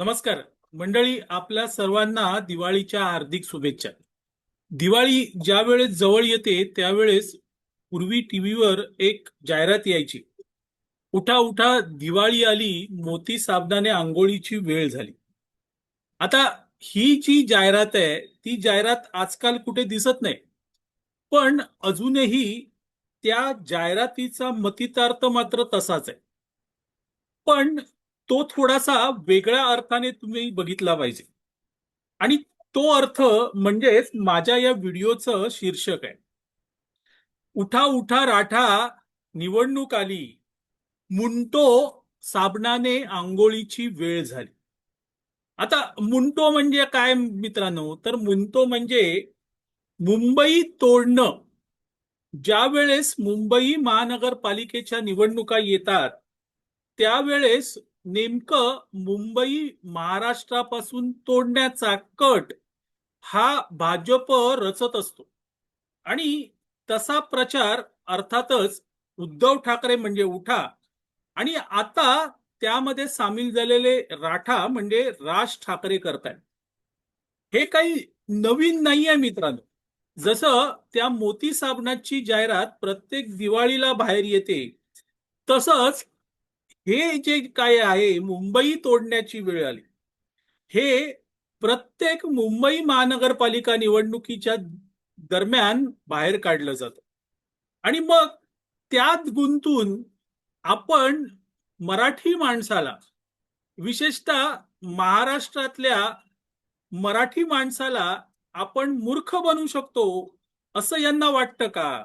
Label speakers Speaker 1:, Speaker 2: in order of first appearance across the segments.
Speaker 1: नमस्कार. मंडळी आपल्या सर्वांना दिवाळीच्या हार्दिक शुभेच्छा. दिवाळी ज्या वेळेस जवळ येते त्यावेळेस पूर्वी टीव्हीवर एक जाहिरात यायची. उठा उठा दिवाळी आली मोती साबणाने आंघोळीची वेळ झाली. आता ही जी जाहिरात आहे ती जाहिरात आजकाल कुठे दिसत नाही. पण अजूनही त्या जाहिरातीचा मतितार्थ मात्र तसाच आहे. पण तो थोडासा वेगळ्या अर्थाने तुम्ही बघितला पाहिजे. आणि तो अर्थ म्हणजेच माझ्या या व्हिडिओचं शीर्षक आहे. उठा उठा राठा निवडणूक आली. मुंटो साबणाने आंघोळीची वेळ झाली. आता मुंटो म्हणजे काय मित्रांनो? तर मुंटो म्हणजे मुंबई तोडणं. ज्या वेळेस मुंबई महानगरपालिकेच्या निवडणुका येतात त्यावेळेस नेमकं मुंबई महाराष्ट्रापासून तोडण्याचा कट हा भाजप रचत असतो. आणि तसा प्रचार अर्थातच उद्धव ठाकरे म्हणजे उठा आणि आता त्यामध्ये सामील झालेले राठा म्हणजे राज ठाकरे करतायत. हे काही नवीन नाही आहे मित्रांनो. जसं त्या मोती साबणाची जाहिरात प्रत्येक दिवाळीला बाहेर येते तसंच हे जे काय आहे मुंबई तोडण्याची वेळ आली. हे प्रत्येक मुंबई महानगरपालिका निवडणुकीच्या दरम्यान बाहेर काढलं जातं. आणि मग त्यात गुंतून आपण मराठी माणसाला विशेषतः महाराष्ट्रातल्या मराठी माणसाला आपण मूर्ख बनू शकतो असं यांना वाटतं का?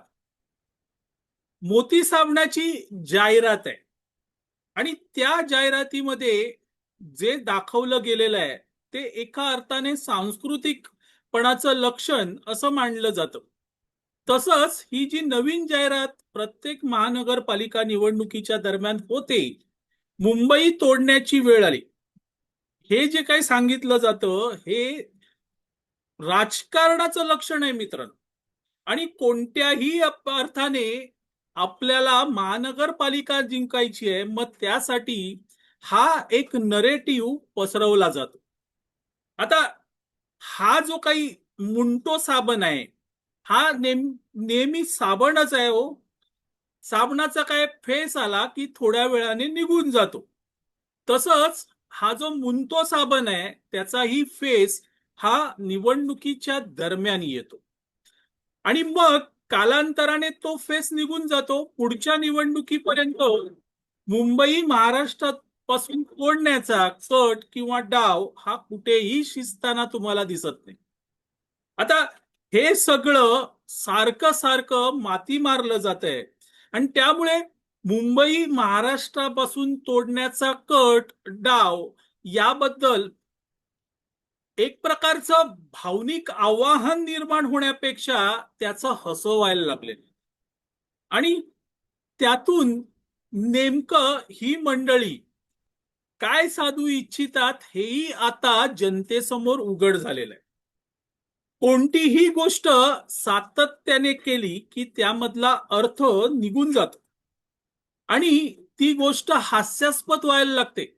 Speaker 1: मोती साबणाची जाहिरात आहे. आणि त्या जाहिरातीमध्ये जे दाखवलं गेलेलं आहे ते एका अर्थाने सांस्कृतिकपणाचं लक्षण असं मानलं जातं. तसंच ही जी नवीन जाहिरात प्रत्येक महानगरपालिका निवडणुकीच्या दरम्यान होते मुंबई तोडण्याची वेळ आली. हे जे काही सांगितलं जातं हे राजकारणाचं लक्षण आहे मित्रांनो. आणि कोणत्याही अर्थाने आपल्याला महानगरपालिका जिंकायची आहे मग त्यासाठी हा एक नरेटिव्ह पसरवला जातो. आता हा जो काही मुंटो साबण आहे हा नेम नेहमी साबणच आहे हो. साबणाचा काय फेस आला की थोड्या वेळाने निघून जातो. तसंच हा जो मुंतो साबण आहे त्याचाही फेस हा निवडणुकीच्या दरम्यान येतो. आणि मग कालांतराने तो फेस निघून जातो. पुढच्या निवडणुकीपर्यंत मुंबई महाराष्ट्रात पासून तोडण्याचा कट किंवा डाव हा कुठेही शिजताना तुम्हाला दिसत नाही. आता हे सगळं सारखं सारखं माती मारलं जात आहे आणि त्यामुळे मुंबई महाराष्ट्रापासून तोडण्याचा कट डाव याबद्दल एक प्रकारचं भावनिक आवाहन निर्माण होण्यापेक्षा त्याचं हसं व्हायला लागले. आणि त्यातून नेमकं ही मंडळी काय साधू इच्छितात हेही आता जनतेसमोर उघड झालेलं आहे. कोणतीही गोष्ट सातत्याने केली की त्यामधला अर्थ निघून जातो. आणि ती गोष्ट हास्यास्पद व्हायला लागते.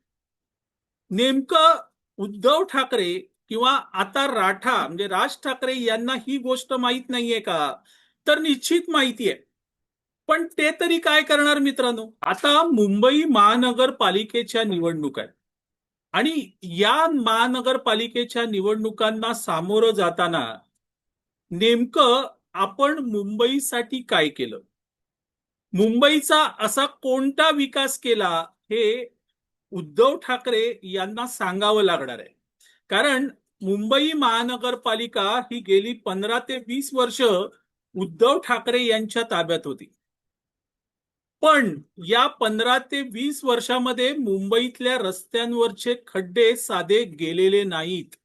Speaker 1: नेमकं उद्धव ठाकरे किंवा आता राठा म्हणजे राज ठाकरे यांना ही गोष्ट माहीत नाहीये का? तर निश्चित माहिती आहे पण ते तरी काय करणार मित्रांनो? आता मुंबई महानगरपालिकेच्या निवडणूक आहेत. आणि या महानगरपालिकेच्या निवडणुकांना सामोरं जाताना नेमकं आपण मुंबईसाठी काय केलं? मुंबईचा असा कोणता विकास केला? हे उद्धव ठाकरे यांना सांगावं लागणार आहे. कारण मुंबई महानगरपालिका ही गेली पंधरा ते वीस वर्ष उद्धव ठाकरे यांच्या ताब्यात होती. पण या पंधरा ते वीस वर्षामध्ये मुंबईतल्या रस्त्यांवरचे खड्डे साधे गेलेले नाहीत.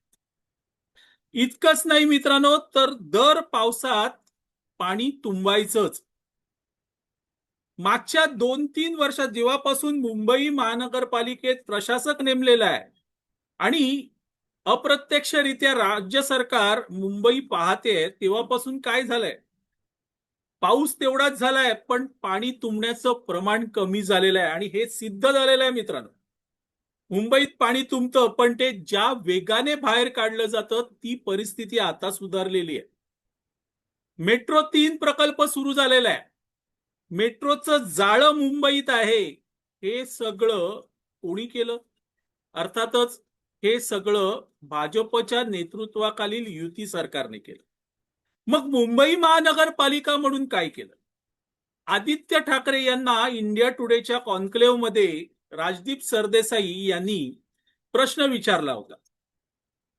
Speaker 1: इतकंच नाही मित्रांनो तर दर पावसात पाणी तुंबायचंच. मागच्या दोन तीन वर्षात जेव्हापासून मुंबई महानगरपालिकेत प्रशासक नेमलेला आहे आणि अप्रत्यक्षरित्या राज्य सरकार मुंबई पाहते तेव्हापासून काय झालंय? पाऊस तेवढाच झालाय पण पाणी तुंबण्याचं प्रमाण कमी झालेलं आहे आणि हे सिद्ध झालेलं आहे मित्रांनो. मुंबईत पाणी तुंबतं पण ते ज्या वेगाने बाहेर काढलं जातं ती परिस्थिती आता सुधारलेली आहे. मेट्रो तीन प्रकल्प सुरू झालेला आहे मेट्रोचं जाळं मुंबईत आहे. हे सगळं कोणी केलं? अर्थातच हे सगळं भाजपच्या नेतृत्वाखालील युती सरकारने केलं. मग मुंबई महानगरपालिका म्हणून काय केलं? आदित्य ठाकरे यांना इंडिया टुडेच्या कॉन्क्लेव्हमध्ये राजदीप सरदेसाई यांनी प्रश्न विचारला होता.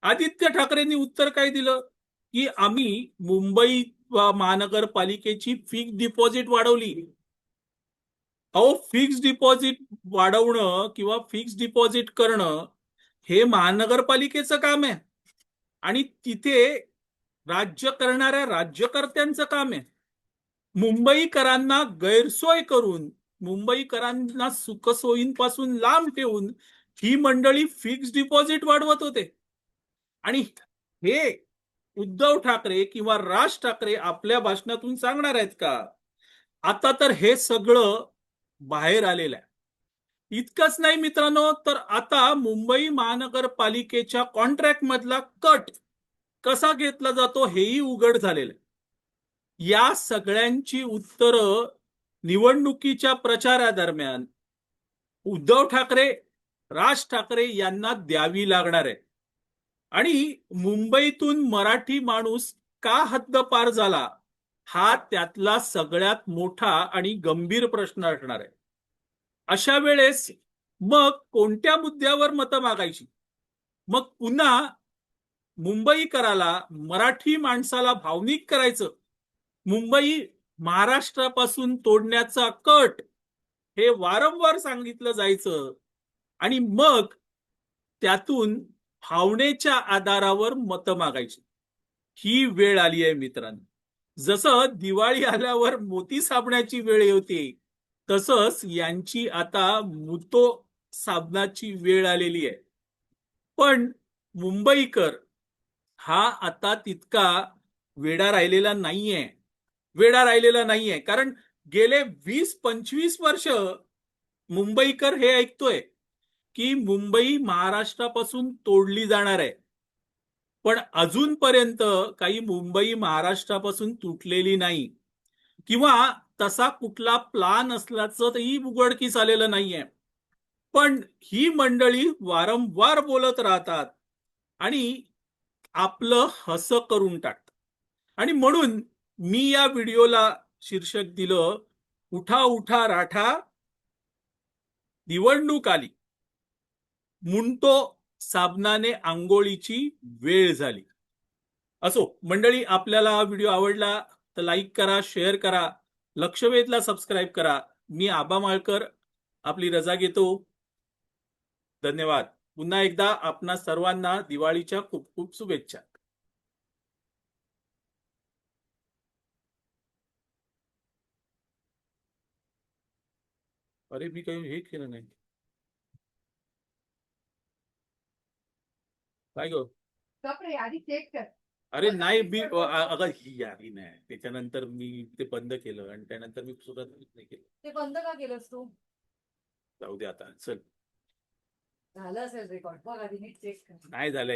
Speaker 1: आदित्य ठाकरेंनी उत्तर काय दिलं? की आम्ही मुंबई महानगरपालिकेची फिक्स डिपॉझिट वाढवली. अहो फिक्स डिपॉझिट वाढवणं किंवा फिक्स डिपॉझिट करणं हे महानगरपालिकेचं काम आहे. आणि तिथे राज्य करणाऱ्या राज्यकर्त्यांचं काम आहे. मुंबईकरांना गैरसोय करून मुंबईकरांना सुखसोयींपासून लांब ठेवून ही मंडळी फिक्स डिपॉझिट वाढवत होते. आणि हे उद्धव ठाकरे किंवा राज ठाकरे आपल्या भाषणातून सांगणार आहेत का? आता तर हे सगळं बाहेर आलेलं आहे. इतकंच नाही मित्रांनो तर आता मुंबई महानगरपालिकेच्या कॉन्ट्रॅक्ट मधला कट कसा घेतला जातो हेही उघड झालेलं आहे. या सगळ्यांची उत्तरं निवडणुकीच्या प्रचारादरम्यान उद्धव ठाकरे राज ठाकरे यांना द्यावी लागणार आहे आणि मुंबईतून मराठी माणूस का हद्दपार झाला हा त्यातला सगळ्यात मोठा आणि गंभीर प्रश्न असणार आहे. अशा वेळेस मग कोणत्या मुद्द्यावर मतं मागायची? मग पुन्हा मुंबईकराला मराठी माणसाला भावनिक करायचं. मुंबई महाराष्ट्रापासून तोडण्याचा कट हे वारंवार सांगितलं जायचं. आणि मग त्यातून भावनेच्या आधारावर मतं मागायची. ही वेळ आली आहे मित्रांनो. जसं दिवाळी आल्यावर मोती साबण्याची वेळ होती तसंच यांची आता मुतो साबणाची वेळ आलेली आहे. पण मुंबईकर हा आता तितका वेडा राहिलेला नाहीये. वेडा राहिलेला नाहीये. कारण गेले वीस पंचवीस वर्ष मुंबईकर हे ऐकतोय की मुंबई महाराष्ट्रापासून तोडली जाणार आहे. पण अजूनपर्यंत काही मुंबई महाराष्ट्रापासून तुटलेली नाही. किंवा तसा कुठला प्लान असल्याचं तरी उघडकीस आलेलं नाहीये. पण ही मंडळी वारंवार बोलत राहतात आणि आपलं हस करून टाकतात. आणि म्हणून मी या व्हिडिओला शीर्षक दिलं उठा उठा राठा निवडणूक आली. मुंटो साबणाने आंघोळीची वेळ झाली. असो मंडळी आपल्याला हा व्हिडिओ आवडला तर लाईक करा शेअर करा. लक्षवेधला सबस्क्राईब करा. मी आबा माळकर आपली रजा घेतो. धन्यवाद. पुन्हा एकदा आपणा सर्वांना दिवाळीच्या खूप खूप शुभेच्छा. अरे मी काही हे केलं नाही. काय गो?
Speaker 2: आधी चेक कर.
Speaker 1: अरे नाही मी अगं ही यादी नाही. त्याच्यानंतर मी ते बंद केलं आणि त्यानंतर मी सुद्धा नाही केलं.
Speaker 2: ते बंद का केलंस तू?
Speaker 1: जाऊ दे आता चल.
Speaker 2: झालं असेल रेकॉर्ड बघ आधी नीट चेक कर.
Speaker 1: नाही झालंय.